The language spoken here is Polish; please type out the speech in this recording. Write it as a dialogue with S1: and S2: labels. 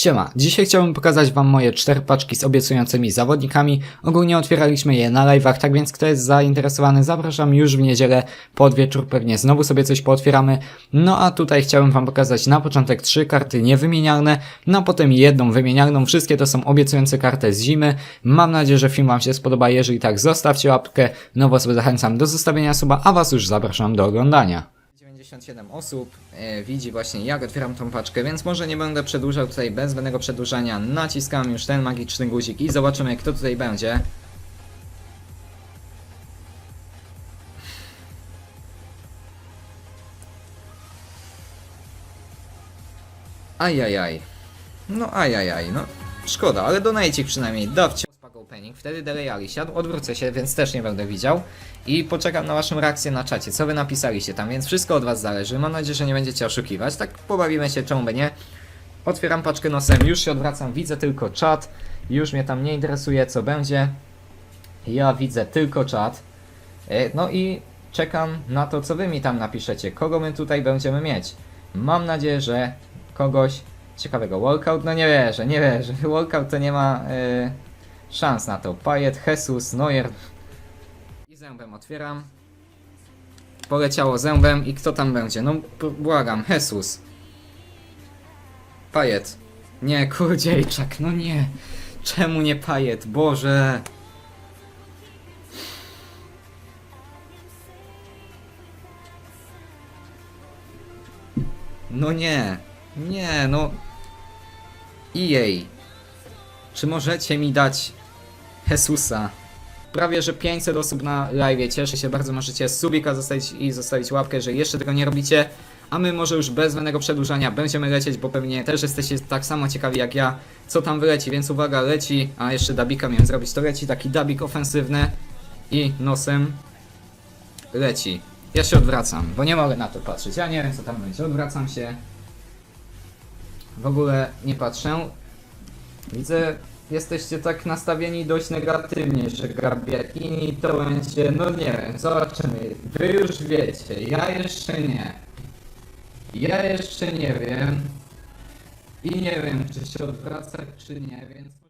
S1: Siema, dzisiaj chciałbym pokazać wam moje cztery paczki z obiecującymi zawodnikami. Ogólnie otwieraliśmy je na live'ach, tak więc kto jest zainteresowany zapraszam już w niedzielę pod wieczór pewnie znowu sobie coś pootwieramy. No a tutaj chciałbym wam pokazać na początek trzy karty niewymienialne, no a potem jedną wymienialną. Wszystkie to są obiecujące karty z zimy. Mam nadzieję, że film wam się spodoba, jeżeli tak zostawcie łapkę. No sobie zachęcam do zostawienia suba, a was już zapraszam do oglądania. 97 osób e, widzi właśnie jak otwieram tą paczkę, więc może nie będę przedłużał tutaj bez przedłużania. Naciskam już ten magiczny guzik i zobaczymy kto tutaj będzie. Ajajaj. No ajajaj, no szkoda, ale donajcik przynajmniej dawcie opening, wtedy Delejali siadł, odwrócę się, więc też nie będę widział. I poczekam na waszą reakcję na czacie, co wy napisaliście tam, więc wszystko od was zależy, mam nadzieję, że nie będziecie oszukiwać, tak pobawimy się, czemu by nie. Otwieram paczkę nosem, już się odwracam, widzę tylko czat, już mnie tam nie interesuje co będzie, ja widzę tylko czat, E, no i czekam na to, co wy mi tam napiszecie, kogo my tutaj będziemy mieć. Mam nadzieję, że kogoś ciekawego. Walkout? No nie wierzę, nie wierzę. Walkout to nie ma e, szans na to. Pajet, Jesus, Neuer. I zębem otwieram. Poleciało zębem i kto tam będzie? No błagam, Jesus. Pajet. Nie, kurdziejczak, no nie. Czemu nie pajet? Boże. No nie. Nie, no. EA. Czy możecie mi dać Jesusa? Prawie, że 500 osób na live. Cieszę się bardzo. Możecie subika zostawić i zostawić łapkę, jeżeli jeszcze tego nie robicie. A my może już bez zbędnego przedłużania będziemy lecieć, bo pewnie też jesteście tak samo ciekawi jak ja, co tam wyleci, więc uwaga, leci, a jeszcze dabika miałem zrobić, to leci taki dabik ofensywny i nosem leci. Ja się odwracam, bo nie mogę na to patrzeć, ja nie wiem co tam będzie, odwracam się. W ogóle nie patrzę. Widzę, jesteście tak nastawieni dość negatywnie, że Gabiakini to będzie, no nie wiem, zobaczymy. Wy już wiecie, ja jeszcze nie. Ja jeszcze nie wiem. I nie wiem, czy się odwracać, czy nie, więc...